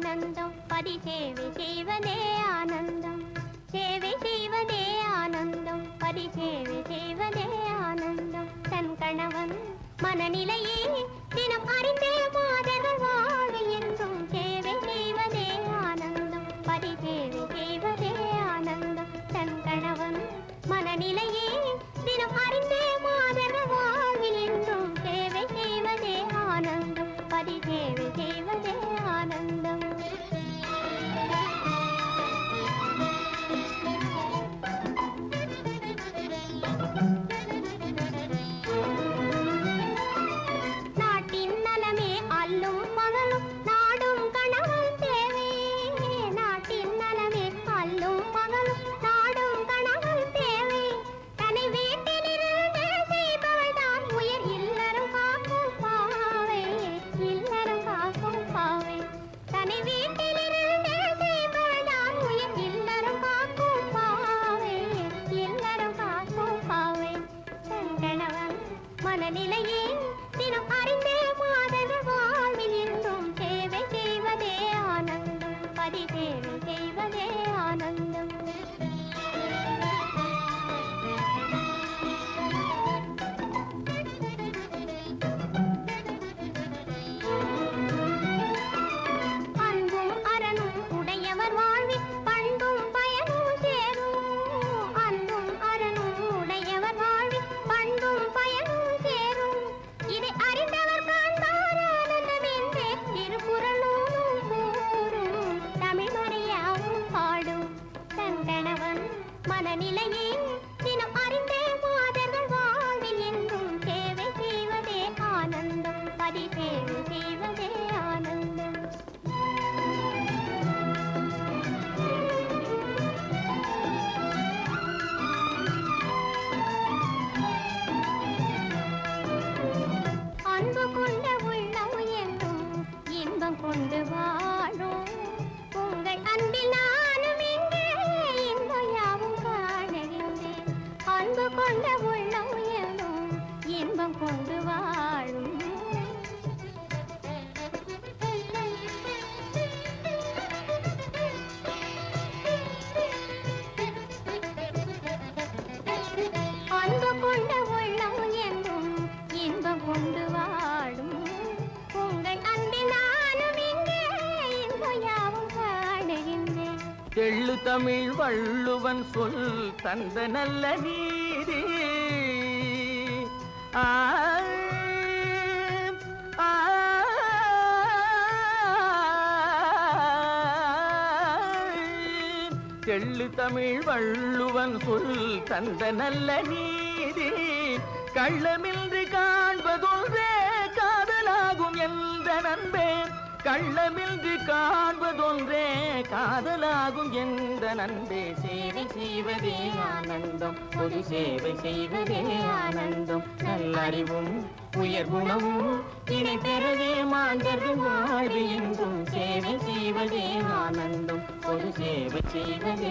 பதி சேவை செய்வதே ஆனந்தம் சேவை செய்வதே ஆனந்தம் பதி சேவை செய்வதே ஆனந்தம் தன் கணவன் மனநிலையே தினம் அறிந்தே மாதர்கள் வாழ மனநிலையே நிலையே கொண்ட உள்ளம் என்றும் இன்பம் கொண்டு வாழும். அன்பு கொண்ட தெள்ளு தமிழ் வள்ளுவன் சொல் தந்த நல்ல நீதி. ஆ, ஆ, தெள்ளு தமிழ் வள்ளுவன் சொல் தந்த நல்ல நீதி. கள்ளமின்றி காண்பதொன்றே காதலாகும் என்ற நண்பே கள்ளமின்றி காண்பதொன்றே காதலாகும் எந்த நண்பே. சேவை செய்வதே ஆனந்தம் பொது சேவை செய்வதே ஆனந்தம். நல்லறிவும் உயர் குணமும் இணை பெறவே மாந்தர்கள் வாழ்வு என்றும் சேவை செய்வதே ஆனந்தம் பொது சேவை செய்வதே